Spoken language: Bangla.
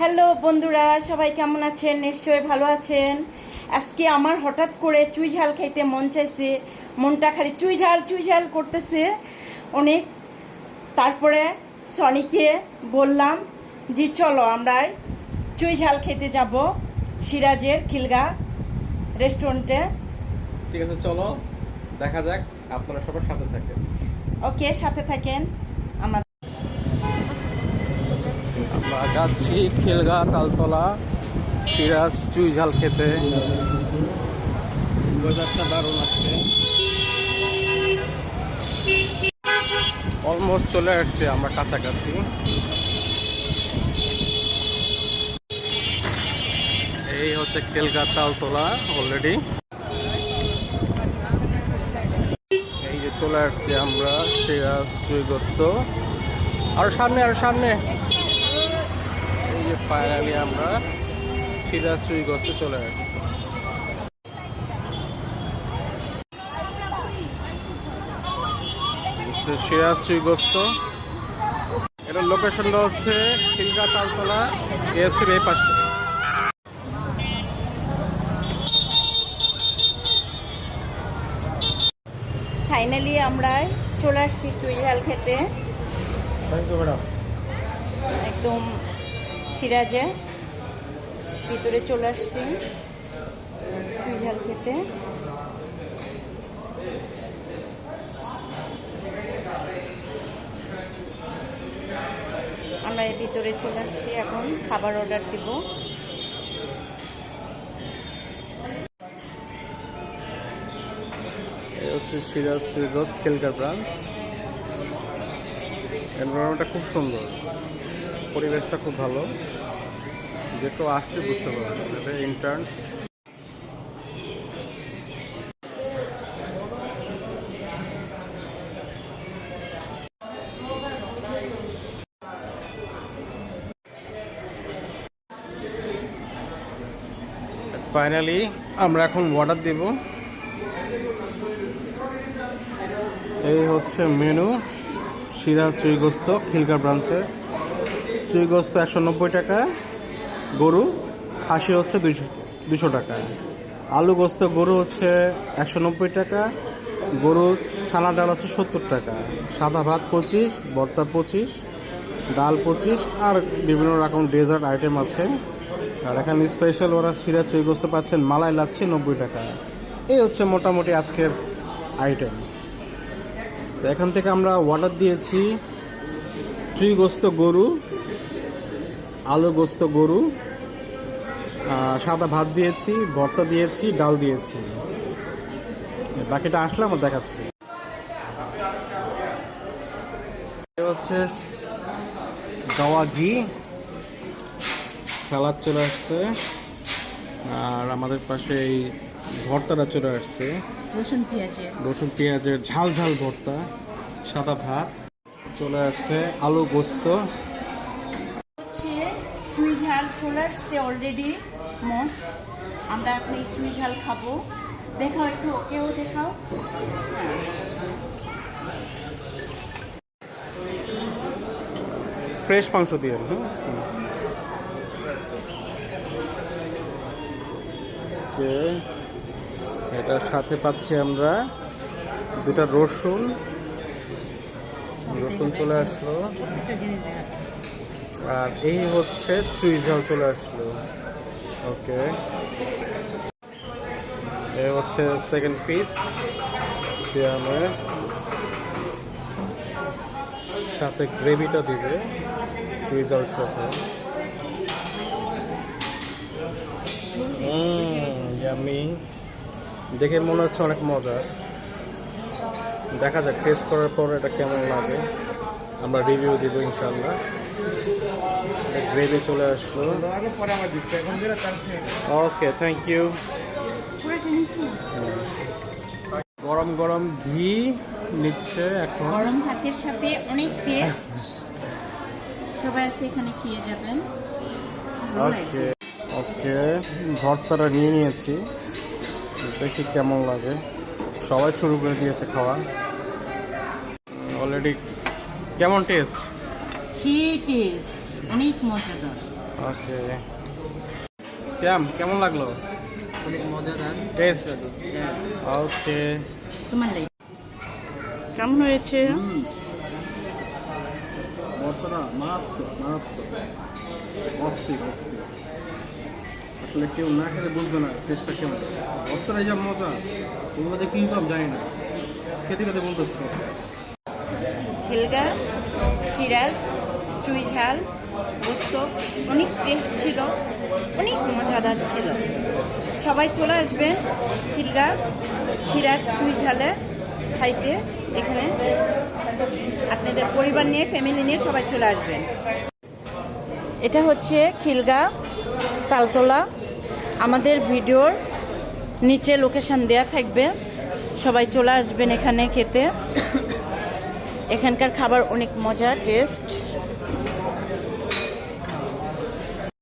হ্যালো বন্ধুরা সবাই কেমন আছেন? নিশ্চয়ই ভালো আছেন। আজকে আমার হঠাৎ করে চুই ঝাল খাইতে মন চাইছে। মনটা খালি চুই ঝাল চুই ঝাল করতেছে। অনেক তারপরে সনিকে বললাম যে চলো আমরা চুই ঝাল খেতে যাব সিরাজের খিলগা রেস্টুরেন্টে ঠিক আছে চলো দেখা যাক আপনারা সবার সাথে থাকেন। ওকে সাথে থাকেন আমার আমরা যাচ্ছি খিলগা তালতলা সিরাজ চুই ঝাল খেতে। দারুণ আজকে অলমোস্ট চলে আসছে আমরা কাছাকাছি। এই হচ্ছে খেলগা তালতলা অলরেডি এই যে চলে আসছি আমরা সিরাজ চুইগ্রস্ত আর সামনে আর সামনে। যে ফাইনালি আমরা সিরাজ চুইগ্রস্ত চলে আসছি। তো সিরাজ চুইগ্রস্ত এটার লোকেশনটা হচ্ছে খিলগা তালতলা এফসির এই পাশে। ফাইনালি আমরা চলে আসছি চুই ঝাল খেতে। একদম সিরাজে ভিতরে চলে আসছি। চুই খেতে। আমরা এর ভিতরে চলে আসছি, এখন খাবার অর্ডার দিব। হচ্ছে সিরাজ সুইগস খেলকার ব্রাঞ্চ। এনভারনমেন্টটা খুব সুন্দর। পরিবেশটা খুব ভালো। যে কেউ আসছে বুঝতে পারবে ইন্টার্ন ফাইনালি আমরা এখন অর্ডার দেব। এই হচ্ছে মেনু সিরাজ চুইগস্ত, খিলকা ব্রাঞ্চে চুইগস্ত একশো নব্বই টাকা, গরু খাসি হচ্ছে দুইশো দুশো টাকা। আলু গোস্ত গরু হচ্ছে একশো নব্বই টাকা, গরু ছানা ডাল হচ্ছে সত্তর টাকা। সাদা ভাত পঁচিশ, ভর্তা পঁচিশ, ডাল পঁচিশ, আর বিভিন্ন রকম ডেজার্ট আইটেম আছে। আর এখানে স্পেশাল ওরা সিরা চুইগস্ত পাচ্ছেন, মালাই লাগছে নব্বই টাকা। এই হচ্ছে মোটামুটি আজকের আইটেম এখান থেকে আমরা অর্ডার দিয়েছি, চুই গোস্ত গরু আলু গোস্ত গরু সাদা ভাত দিয়েছি ভর্তা দিয়েছি ডাল দিয়েছি। বাকিটা আসলে আমার দেখাচ্ছি। হচ্ছে গাওয়া ঘি। সালাদ চলে আসছে। আর আমাদের পাশে এই ভর্তাটা চলে আসছে। রসুন পেঁয়াজের। রসুন পেঁয়াজের ঝাল ঝাল ভর্তা সাদা ভাত। চলে আসছে আলু গোস্ত। চলে আসছে অলরেডি মস আমরা এখন এই চুই ঝাল খাব। দেখাও একটু ওকেও দেখাও। ফ্রেশ মাংস দিয়ে এটার সাথে পাচ্ছি আমরা দুটা রসুন। রসুন চলে আসলো। একটা জিনিস দেখা আর এই হচ্ছে চুই ঝাল চলে আসলো। ওকে এই হচ্ছে সেকেন্ড পিস সিয়ামে। সাথে গ্রেভিটা দিবে চুই ঝাল সাথে আমি দেখে মনে হচ্ছে অনেক মজা। দেখা যাক টেস্ট করার পর এটা কেমন লাগে। আমরা রিভিউ দিব ইনশাল্লাহ গ্রেভি চলে আসলো। ওকে থ্যাংক ইউ গরম গরম ঘি নিচ্ছে এখন। গরম ভাতের সাথে অনেক টেস্ট সবাই আসে এখানে খেয়ে যাবেন। ওকে ওকে ভর্তাটা নিয়ে নিয়েছি। দেখি কেমন লাগে। সবাই শুরু করে দিয়েছে খাওয়া। অলরেডি কেমন টেস্ট সেই টেস্ট অনেক মজাদার। ওকে। শ্যাম কেমন লাগল? অনেক মজাদার। টেস্ট হ্যাঁ। ওকে। তোমার নেই কেমন হয়েছে? ভর্তাটা মারাত্মক মারাত্মক। অস্থির অস্থির। আসলে কেউ না খেলে বুঝবে না টেস্টটা কেমন। ভর্তাটা যা মজা। ওগুলো যে কী সব জানি না। খেতে খেতে বলতেছি। খিলগা সিরাজ চুই ঝাল গোস্ত অনেক টেস্ট ছিল, অনেক মজাদার ছিল। সবাই চলে আসবেন খিলগা, সিরাজ চুই ঝালে খাইতে। এখানে আপনাদের পরিবার নিয়ে ফ্যামিলি নিয়ে সবাই চলে আসবেন এটা হচ্ছে খিলগা, তালতলা। আমাদের ভিডিওর নিচে লোকেশন দেয়া থাকবে। সবাই চলে আসবেন এখানে খেতে। এখানকার খাবার অনেক মজা টেস্ট